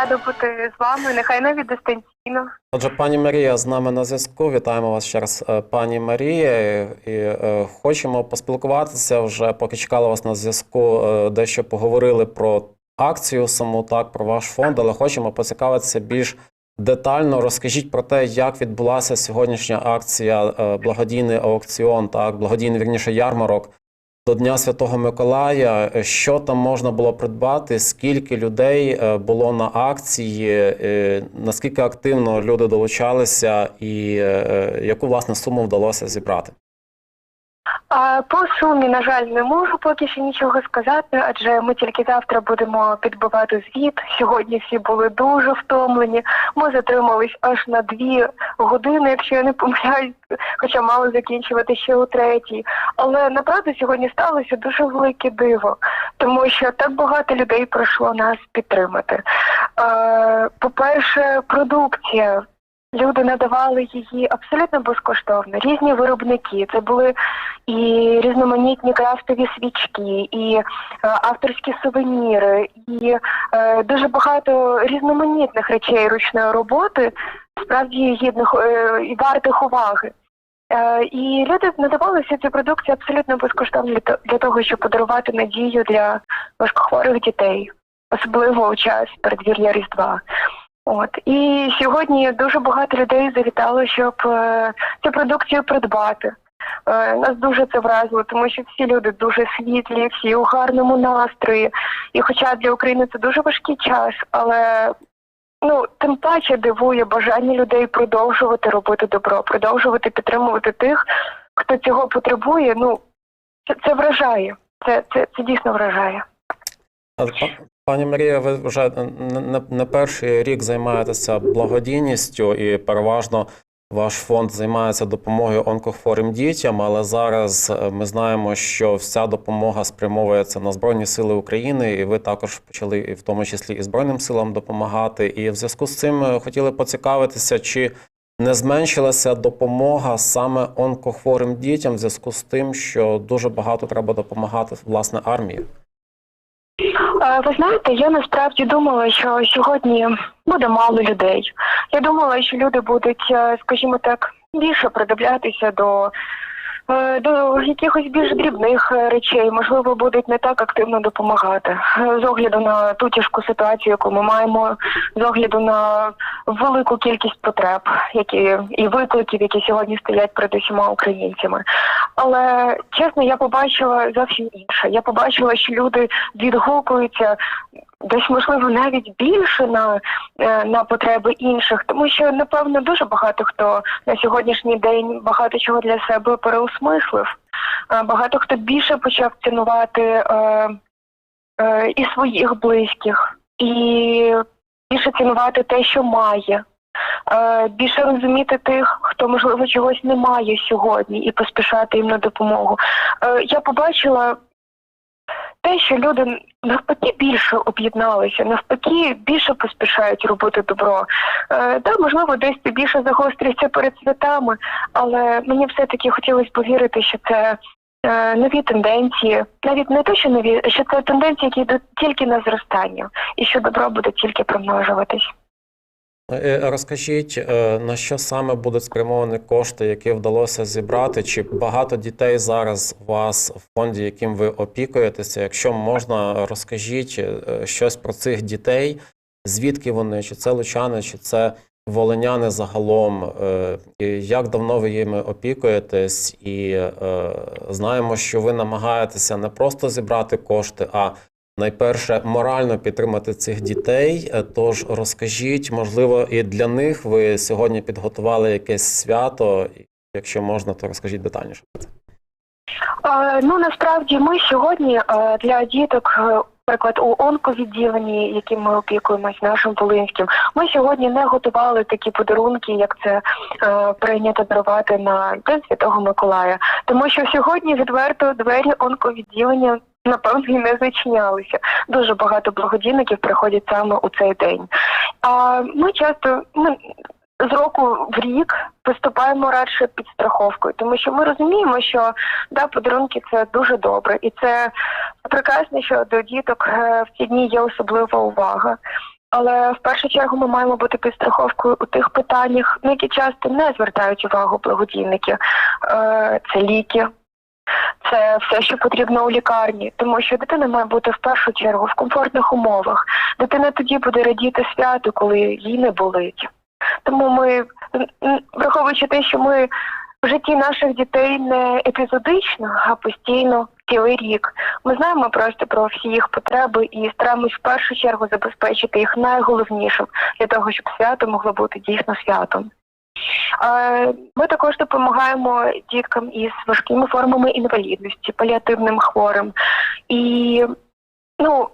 рада бути з вами, нехай навіть дистанційно. Отже, пані Марія з нами на зв'язку. Вітаємо вас ще раз, е, пані Марія. І е, хочемо поспілкуватися вже, поки чекали вас на зв'язку, е, дещо поговорили про акцію саму, так, про ваш фонд, але хочемо поцікавитися більш детально. Розкажіть про те, як відбулася сьогоднішня акція, благодійний аукціон, так, благодійний вірніше ярмарок до Дня Святого Миколая. Е, Що там можна було придбати? Скільки людей е, було на акції? е, Наскільки активно люди долучалися, і яку власне суму вдалося зібрати? По сумі, на жаль, не можу поки що нічого сказати, адже ми тільки завтра будемо підбивати звіт. Сьогодні всі були дуже втомлені. Ми затримались аж на дві години, якщо я не помиляюсь, хоча мали закінчувати ще у третій. Але направду сьогодні сталося дуже велике диво, тому що так багато людей прийшло нас підтримати. Е, По-перше, продукція. Люди надавали її абсолютно безкоштовно. Різні виробники. Це були і різноманітні крафтові свічки, і е, авторські сувеніри, і е, дуже багато різноманітних речей ручної роботи, справді гідних е, і вартих уваги. І люди надавали всі ці продукції абсолютно безкоштовно для того, щоб подарувати надію для важкохворих дітей, особливо у час передвір'я Різдва. От і сьогодні дуже багато людей завітало, щоб е, цю продукцію придбати. Е, нас дуже це вразило, тому що всі люди дуже світлі, всі у гарному настрої. І хоча для України це дуже важкий час, але ну тим паче дивує бажання людей продовжувати робити добро, продовжувати підтримувати тих, хто цього потребує. Ну це, це вражає. Це, це, це дійсно вражає. Пані Марія, ви вже не перший рік займаєтеся благодійністю і переважно ваш фонд займається допомогою онкохворим дітям, але зараз е, ми знаємо, що вся допомога спрямовується на Збройні Сили України, і ви також почали в тому числі і Збройним силам допомагати. І в зв'язку з цим е, хотіли поцікавитися, чи не зменшилася допомога саме онкохворим дітям в зв'язку з тим, що дуже багато треба допомагати власне армії. Ви знаєте, я насправді думала, що сьогодні буде мало людей. Я думала, що люди будуть, е, скажімо так, більше придивлятися до, е, до якихось більш дрібних е, речей, можливо, будуть не так активно допомагати. З огляду на ту тяжку ситуацію, яку ми маємо, з огляду на велику кількість потреб, які і викликів, які сьогодні стоять перед усіма українцями. Але чесно, я побачила зовсім інше. Я побачила, що люди відгукуються десь можливо навіть більше на, е, на потреби інших, тому що напевно дуже багато хто на сьогоднішній день багато чого для себе переосмислив. Багато хто більше почав цінувати е, е, і своїх близьких, і більше цінувати те, що має. Е, Більше розуміти тих, хто можливо чогось не має сьогодні, і поспішати їм на допомогу. Е, Я побачила те, що люди навпаки більше об'єдналися, навпаки більше поспішають робити добро. Е, можливо, десь більше загострюється перед святами, але мені все-таки хотілося повірити, що це е, нові тенденції, навіть не те, що нові, що це тенденції, які йдуть тільки на зростання, і що добро буде тільки примножуватись. Е, Розкажіть, е, на що саме будуть спрямовані кошти, які вдалося зібрати? Чи багато дітей зараз у вас в фонді, яким ви опікуєтеся? Якщо можна, розкажіть е, щось про цих дітей, звідки вони, чи це лучани, чи це волиняни загалом, Е, і як давно ви їми опікуєтесь? І е, знаємо, що ви намагаєтеся не просто зібрати кошти, а найперше морально підтримати цих дітей. Е, Тож розкажіть, можливо, і для них ви сьогодні підготували якесь свято. Якщо можна, то розкажіть детальніше. Е, ну насправді ми сьогодні е, для діток, наприклад, у онковідділенні, яким ми опікуємось нашим Волинським, ми сьогодні не готували такі подарунки, як це прийнято дарувати на День Святого Миколая. Тому що сьогодні відверто двері онковідділення. Напевно, і не зачинялися. Дуже багато благодійників приходять саме у цей день. А ми часто ми з року в рік виступаємо радше під страховкою, тому що ми розуміємо, що да, подарунки це дуже добре, і це прекрасно, що до діток е, в ці дні є особлива увага. Але в першу чергу ми маємо бути підстраховкою у тих питаннях, на які часто не звертають увагу благодійники. Е, Це ліки, це все, що потрібно у лікарні, тому що дитина має бути в першу чергу в комфортних умовах. Дитина тоді буде радіти святу, коли їй не болить. Тому ми, враховуючи те, що ми в житті наших дітей не епізодично, а постійно цілий рік. Ми знаємо просто про всі їх потреби і стараємось в першу чергу забезпечити їх найголовнішим для того, щоб свято могло бути дійсно святом. Е, Ми також допомагаємо діткам із важкими формами інвалідності, паліативним хворим. І ну,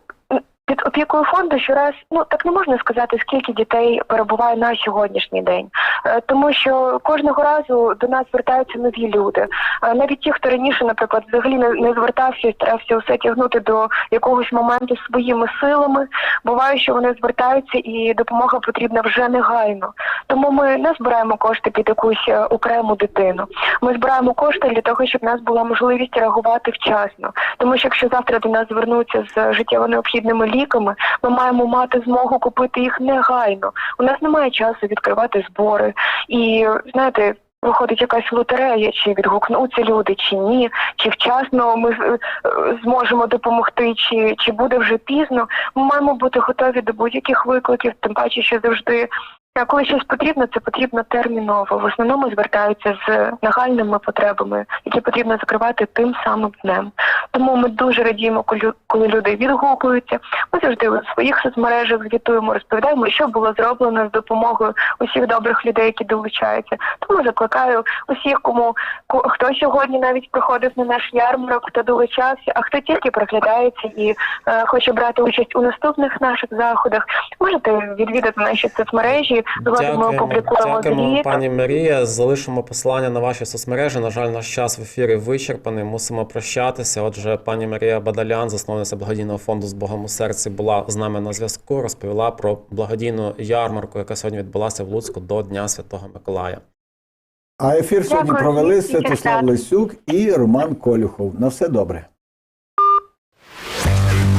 під опікою фонду щораз, ну так не можна сказати, скільки дітей перебуває на сьогоднішній день, Е, тому що кожного разу до нас звертаються нові люди. Е, Навіть ті, хто раніше, наприклад, взагалі не, не звертався старався усе тягнути до якогось моменту своїми силами. Буває, що вони звертаються, і допомога потрібна вже негайно. Тому ми не збираємо кошти під якусь е, окрему дитину. Ми збираємо кошти для того, щоб в нас була можливість реагувати вчасно. Тому що якщо завтра до нас звернуться з життєво необхідними ліками, ми маємо мати змогу купити їх негайно. У нас немає часу відкривати збори. І знаєте. Виходить якась лотерея, чи відгукнуться люди, чи ні, чи вчасно ми е, зможемо допомогти, чи, чи буде вже пізно. Ми маємо бути готові до будь-яких викликів, тим паче, що завжди а коли щось потрібно, це потрібно терміново. В основному звертаються з нагальними потребами, які потрібно закривати тим самим днем. Тому ми дуже радіємо, коли- люди відгукуються. Ми завжди у своїх соцмережах звітуємо, розповідаємо, що було зроблено з допомогою усіх добрих людей, які долучаються. Тому закликаю усіх, кому ко- хто сьогодні навіть приходив на наш ярмарок, хто долучався, а хто тільки приглядається і е, хоче брати участь у наступних наших заходах. Можете відвідати наші соцмережі. Згодом ми Дякуємо, опублікуємо дякуємо, звіт. пані Марія. Залишимо посилання на ваші соцмережі. На жаль, наш час в ефірі вичерпаний. Мусимо прощатися. Отже, пані Марія Бадалян, засновниця благодійного фонду з Богом у серці, була з нами на зв'язку. Розповіла про благодійну ярмарку, яка сьогодні відбулася в Луцьку до Дня Святого Миколая. А ефір сьогодні Дякую, провели Святослав. Лисюк і Роман Колюхов. На все добре.